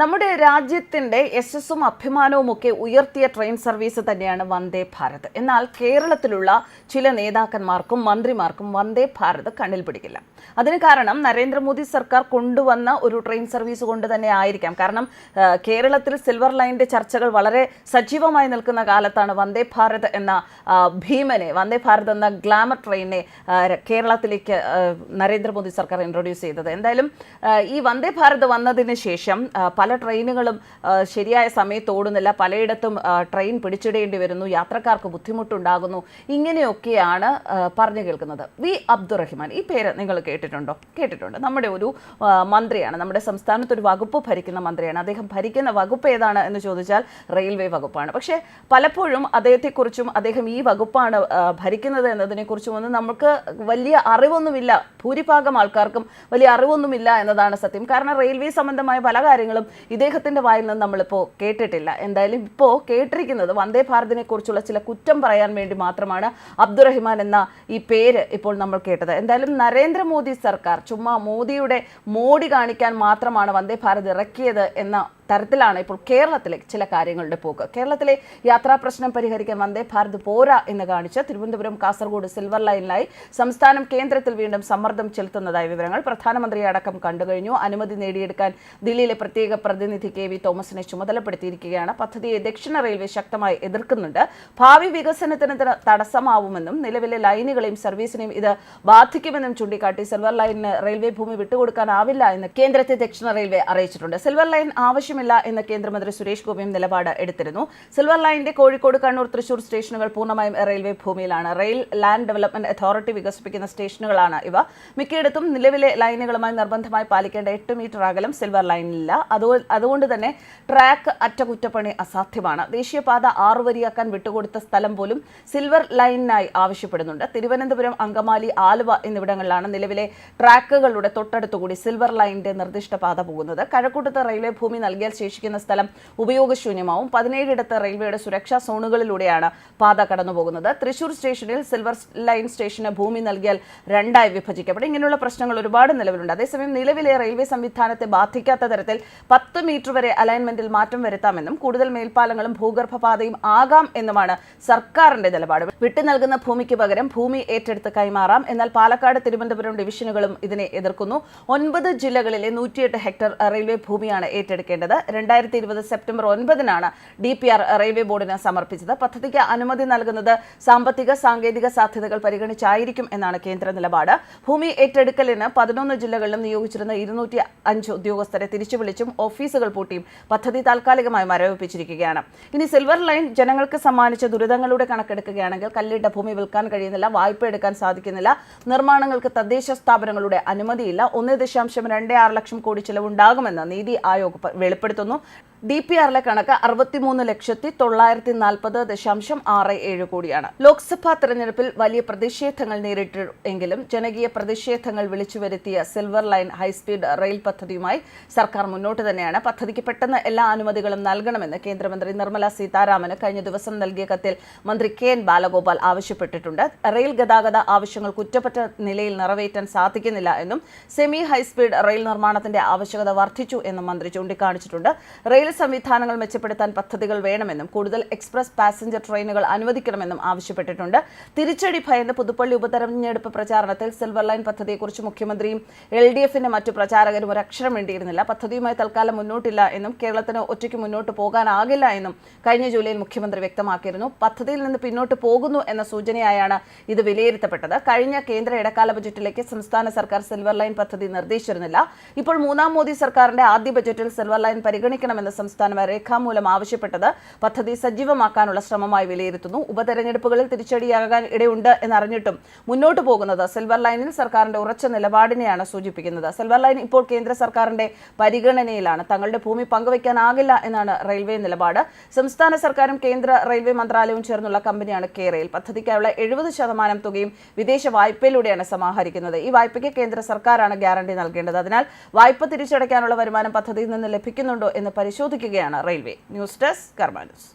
നമ്മുടെ രാജ്യത്തിന്റെ യശസ്സും അഭിമാനവും ഒക്കെ ഉയർത്തിയ ട്രെയിൻ സർവീസ് തന്നെയാണ് വന്ദേ ഭാരത്. എന്നാൽ കേരളത്തിലുള്ള ചില നേതാക്കന്മാർക്കും മന്ത്രിമാർക്കും വന്ദേ ഭാരത് കണ്ണിൽ പിടിക്കില്ല. അതിന് കാരണം നരേന്ദ്രമോദി സർക്കാർ കൊണ്ടുവന്ന ഒരു ട്രെയിൻ സർവീസ് കൊണ്ട് തന്നെ ആയിരിക്കാം. കാരണം കേരളത്തിൽ സിൽവർ ലൈനിന്റെ ചർച്ചകൾ വളരെ സജീവമായി നിൽക്കുന്ന കാലത്താണ് വന്ദേ ഭാരത് എന്ന ഭീമനെ വന്ദേ ഭാരത് എന്ന ഗ്ലാമർ ട്രെയിനെ കേരളത്തിലേക്ക് നരേന്ദ്രമോദി സർക്കാർ ഇൻട്രൊഡ്യൂസ് ചെയ്തത്. എന്തായാലും ഈ വന്ദേ ഭാരത് വന്നതിന് ശേഷം പല ട്രെയിനുകളും ശരിയായ സമയത്ത് ഓടുന്നില്ല. പലയിടത്തും ട്രെയിൻ പിടിച്ചിടേണ്ടി വരുന്നു. യാത്രക്കാർക്ക് ബുദ്ധിമുട്ടുണ്ടാകുന്നു. ഇങ്ങനെയൊക്കെയാണ് പറഞ്ഞു കേൾക്കുന്നത്. വി അബ്ദുറഹിമാൻ ഈ പേര് നിങ്ങൾ കേട്ടിട്ടുണ്ടോ? കേട്ടിട്ടുണ്ട്. നമ്മുടെ ഒരു മന്ത്രിയാണ്. നമ്മുടെ സംസ്ഥാനത്ത് ഒരു വകുപ്പ് ഭരിക്കുന്ന മന്ത്രിയാണ്. അദ്ദേഹം ഭരിക്കുന്ന വകുപ്പ് ഏതാണ് എന്ന് ചോദിച്ചാൽ റെയിൽവേ വകുപ്പാണ്. പക്ഷേ പലപ്പോഴും അദ്ദേഹത്തെക്കുറിച്ചും അദ്ദേഹം ഈ വകുപ്പാണ് ഭരിക്കുന്നത് എന്നതിനെക്കുറിച്ചും ഒന്നും നമുക്ക് വലിയ അറിവൊന്നുമില്ല. ഭൂരിഭാഗം ആൾക്കാർക്കും വലിയ അറിവൊന്നുമില്ല എന്നതാണ് സത്യം. കാരണം റെയിൽവേ സംബന്ധമായ പല കാര്യങ്ങളും ഇദ്ദേഹത്തിന്റെ വായിൽ നിന്ന് നമ്മളിപ്പോൾ കേട്ടിട്ടില്ല. എന്തായാലും ഇപ്പോൾ കേട്ടിരിക്കുന്നത് വന്ദേ ഭാരതിനെക്കുറിച്ചുള്ള ചില കുറ്റം പറയാൻ വേണ്ടി മാത്രമാണ് അബ്ദുറഹിമാൻ എന്ന ഈ പേര് ഇപ്പോൾ നമ്മൾ കേട്ടത്. എന്തായാലും നരേന്ദ്രമോദി സർക്കാർ ചുമ്മാ മോദിയുടെ മോടി കാണിക്കാൻ മാത്രമാണ് വന്ദേ ഭാരത് ഇറക്കിയത് എന്ന തരത്തിലാണ് ഇപ്പോൾ കേരളത്തിലെ ചില കാര്യങ്ങളുടെ പോക്ക്. കേരളത്തിലെ യാത്രാ പ്രശ്നം പരിഹരിക്കാൻ വന്ദേ ഭാരത് പോരാ എന്ന് കാണിച്ച് തിരുവനന്തപുരം കാസർഗോഡ് സിൽവർ ലൈനിലായി സംസ്ഥാനം കേന്ദ്രത്തിൽ വീണ്ടും സമ്മർദ്ദം ചെലുത്തുന്നതായി വിവരങ്ങൾ പ്രധാനമന്ത്രിയെ അടക്കം കണ്ടുകഴിഞ്ഞു അനുമതി നേടിയെടുക്കാൻ ദില്ലിയിലെ പ്രത്യേക പ്രതിനിധി കെ വി തോമസിനെ ചുമതലപ്പെടുത്തിയിരിക്കുകയാണ്. പദ്ധതിയെ ദക്ഷിണ റെയിൽവേ ശക്തമായി എതിർക്കുന്നുണ്ട്. ഭാവി വികസനത്തിന് തടസ്സമാവുമെന്നും നിലവിലെ ലൈനുകളെയും സർവീസിനെയും ഇത് ബാധിക്കുമെന്നും ചൂണ്ടിക്കാട്ടി സിൽവർ ലൈനിന് റെയിൽവേ ഭൂമി വിട്ടുകൊടുക്കാനാവില്ല എന്ന് കേന്ദ്രത്തെ ദക്ഷിണ റെയിൽവേ അറിയിച്ചിട്ടുണ്ട്. സിൽവർ ലൈൻ ആവശ്യമില്ല എന്ന് കേന്ദ്രമന്ത്രി സുരേഷ് ഗോപിയും നിലപാട് എടുത്തിരുന്നു. സിൽവർ ലൈനിന്റെ കോഴിക്കോട് കണ്ണൂർ തൃശൂർ സ്റ്റേഷനുകൾ പൂർണമായും റെയിൽവേ ഭൂമിയിലാണ്. റെയിൽ ലാൻഡ് ഡെവലപ്മെന്റ് അതോറിറ്റി വികസിപ്പിക്കുന്ന സ്റ്റേഷനുകളാണ് ഇവ. മിക്കയിടത്തും നിലവിലെ ലൈനുകളുമായി നിർബന്ധമായി പാലിക്കേണ്ട എട്ട് മീറ്റർ അകലം സിൽവർ ലൈനിലില്ല അതുകൊ- അതുകൊണ്ട് തന്നെ ട്രാക്ക് അറ്റകുറ്റപ്പണി അസാധ്യമാണ്. ദേശീയപാത ആറുവരിയാക്കാൻ വിട്ടുകൊടുത്ത സ്ഥലം പോലും സിൽവർ ലൈനിനായി ആവശ്യപ്പെടുന്നുണ്ട്. തിരുവനന്തപുരം അങ്കമാലി ആലുവ എന്നിവിടങ്ങളിലാണ് നിലവിലെ ട്രാക്കുകളുടെ തൊട്ടടുത്തുകൂടി സിൽവർ ലൈനിന്റെ നിർദ്ദിഷ്ട പാത പോകുന്നത്. കഴക്കൂട്ടത്ത് റെയിൽവേ ഭൂമി നൽകിയാൽ ശേഷിക്കുന്ന സ്ഥലം ഉപയോഗശൂന്യമാവും. പതിനേഴിടത്ത് റെയിൽവേയുടെ സുരക്ഷാ സോണുകളിലൂടെയാണ് പാത കടന്നുപോകുന്നത്. തൃശൂർ സ്റ്റേഷനിൽ സിൽവർ ലൈൻ സ്റ്റേഷന് ഭൂമി നൽകിയാൽ രണ്ടായി വിഭജിക്കപ്പെടും. ഇങ്ങനെയുള്ള പ്രശ്നങ്ങൾ ഒരുപാട് നിലവിലുണ്ട്. അതേസമയം നിലവിലെ റെയിൽവേ സംവിധാനത്തെ ബാധിക്കാത്ത തരത്തിൽ പത്ത് മീറ്റർ വരെ അലൈൻമെന്റിൽ മാറ്റം വരുത്താമെന്നും കൂടുതൽ മേൽപ്പാലങ്ങളും ഭൂഗർഭപാതയും ആകാം എന്നുമാണ് സർക്കാരിന്റെ നിലപാട്. വിട്ടു നൽകുന്ന ഭൂമിക്ക് പകരം ഭൂമി ഏറ്റെടുത്ത് കൈമാറാം. എന്നാൽ പാലക്കാട് തിരുവനന്തപുരം ഡിവിഷനുകളും ഇതിനെ എതിർക്കുന്നു. ഒൻപത് ജില്ലകളിലെ നൂറ്റിയെട്ട് ഹെക്ടർ റെയിൽവേ ഭൂമിയാണ് ഏറ്റെടുക്കേണ്ടത്. രണ്ടായിരത്തി ഇരുപത് സെപ്റ്റംബർ ഒൻപതിനാണ് ഡി പി ആർ റെയിൽവേ ബോർഡിന് സമർപ്പിച്ചത്. പദ്ധതിക്ക് അനുമതി നൽകുന്നത് സാമ്പത്തിക സാങ്കേതിക സാധ്യതകൾ പരിഗണിച്ചായിരിക്കും എന്നാണ് കേന്ദ്ര നിലപാട്. ഭൂമി ഏറ്റെടുക്കലിന് പതിനൊന്ന് ജില്ലകളിലും നിയോഗിച്ചിരുന്ന ഇരുന്നൂറ്റി അഞ്ച് ഉദ്യോഗസ്ഥരെ തിരിച്ചുവിളിച്ചും ഓഫീസുകൾ പൂട്ടിയും പദ്ധതി താൽക്കാലികമായി മരവിപ്പിച്ചിരിക്കുകയാണ്. ഇനി സിൽവർ ലൈൻ ജനങ്ങൾക്ക് സമ്മാനിച്ച ദുരിതങ്ങളുടെ കണക്കെടുക്കുകയാണെങ്കിൽ കല്ലിട്ട ഭൂമി വിൽക്കാൻ കഴിയുന്നില്ല വായ്പ എടുക്കാൻ സാധിക്കുന്നില്ല നിർമ്മാണങ്ങൾക്ക് തദ്ദേശ സ്ഥാപനങ്ങളുടെ അനുമതിയില്ല ഒന്ന് ദശാംശം രണ്ട് ആറ് ലക്ഷം കോടി ചിലവുണ്ടാകുമെന്ന് നീതി ആയോഗ് പ- വെളിപ്പെടുത്തുന്നു. ഡി പി ആറിലെ കണക്ക് അറുപത്തിമൂന്ന് ലക്ഷത്തി തൊള്ളായിരത്തി നാൽപ്പത് ദശാംശം ആറ് ഏഴ് കോടിയാണ്. ലോക്സഭാ തെരഞ്ഞെടുപ്പിൽ വലിയ പ്രതിഷേധങ്ങൾ നേരിട്ടു എങ്കിലും ജനകീയ പ്രതിഷേധങ്ങൾ വിളിച്ചു വരുത്തിയ സിൽവർ ലൈൻ ഹൈസ്പീഡ് റെയിൽ പദ്ധതിയുമായി സർക്കാർ മുന്നോട്ട് തന്നെയാണ്. പദ്ധതിക്ക് പെട്ടെന്ന് എല്ലാ അനുമതികളും നൽകണമെന്ന് കേന്ദ്രമന്ത്രി നിർമ്മല സീതാരാമന് കഴിഞ്ഞ ദിവസം നൽകിയ കത്തിൽ മന്ത്രി കെ എൻ ബാലഗോപാൽ ആവശ്യപ്പെട്ടിട്ടുണ്ട്. റെയിൽ ഗതാഗത ആവശ്യങ്ങൾ കുറ്റപ്പെട്ട നിലയിൽ നിറവേറ്റാൻ സാധിക്കുന്നില്ല എന്നും സെമി ഹൈസ്പീഡ് റെയിൽ നിർമ്മാണത്തിന്റെ ആവശ്യകത വർദ്ധിച്ചു എന്നും മന്ത്രി ചൂണ്ടിക്കാണിച്ചിട്ടുണ്ട്. റെയിൽ സംവിധാനങ്ങൾ മെച്ചപ്പെടുത്താൻ പദ്ധതികൾ വേണമെന്നും കൂടുതൽ എക്സ്പ്രസ് പാസഞ്ചർ ട്രെയിനുകൾ അനുവദിക്കണമെന്നും ആവശ്യപ്പെട്ടിട്ടുണ്ട്. തിരിച്ചടി ഭയന്ന് പുതുപ്പള്ളി ഉപതെരഞ്ഞെടുപ്പ് പ്രചാരണത്തിൽ സിൽവർ ലൈൻ പദ്ധതിയെക്കുറിച്ച് മുഖ്യമന്ത്രിയും എൽ ഡി എഫിന്റെ മറ്റു പ്രചാരകരും ഒരക്ഷരം വേണ്ടിയിരുന്നില്ല പദ്ധതിയുമായി തൽക്കാലം മുന്നോട്ടില്ല എന്നും കേരളത്തിന് ഒറ്റയ്ക്ക് മുന്നോട്ട് പോകാനാകില്ല എന്നും കഴിഞ്ഞ ജൂലൈയിൽ മുഖ്യമന്ത്രി വ്യക്തമാക്കിയിരുന്നു. പദ്ധതിയിൽ നിന്ന് പിന്നോട്ട് പോകുന്നു എന്ന സൂചനയായാണ് ഇത് വിലയിരുത്തപ്പെട്ടത്. കഴിഞ്ഞ കേന്ദ്ര ഇടക്കാല ബജറ്റിലേക്ക് സംസ്ഥാന സർക്കാർ സിൽവർ ലൈൻ പദ്ധതി നിർദ്ദേശിച്ചിരുന്നില്ല. ഇപ്പോൾ മൂന്നാം മോദി സർക്കാരിന്റെ ആദ്യ ബജറ്റിൽ സിൽവർ ലൈൻ പരിഗണിക്കണമെന്ന് സംസ്ഥാനം രേഖാമൂലം ആവശ്യപ്പെട്ടത് പദ്ധതി സജീവമാക്കാനുള്ള ശ്രമമായി വിലയിരുത്തുന്നു. ഉപതെരഞ്ഞെടുപ്പുകളിൽ തിരിച്ചടിയാകാൻ ഇടയുണ്ട് എന്നറിഞ്ഞിട്ടും മുന്നോട്ടു പോകുന്നത് സിൽവർ ലൈനിൽ സർക്കാരിന്റെ ഉറച്ച നിലപാടിനെയാണ് സൂചിപ്പിക്കുന്നത്. സിൽവർ ലൈൻ ഇപ്പോൾ കേന്ദ്ര സർക്കാരിന്റെ പരിഗണനയിലാണ്. തങ്ങളുടെ ഭൂമി പങ്കുവയ്ക്കാനാകില്ല എന്നാണ് റെയിൽവേ നിലപാട്. സംസ്ഥാന സർക്കാരും കേന്ദ്ര റെയിൽവേ മന്ത്രാലയവും ചേർന്നുള്ള കമ്പനിയാണ് കെ പദ്ധതിക്കായുള്ള എഴുപത് ശതമാനം തുകയും വിദേശ വായ്പയിലൂടെയാണ് സമാഹരിക്കുന്നത്. ഈ വായ്പയ്ക്ക് കേന്ദ്ര സർക്കാരാണ് ഗ്യാരണ്ടി നൽകേണ്ടത്. അതിനാൽ വായ്പ തിരിച്ചടയ്ക്കാനുള്ള വരുമാനം പദ്ധതിയിൽ നിന്ന് ലഭിക്കുന്നുണ്ടോ എന്ന് പരിശോധിക്കുകയാണ് railway news desk Karma news.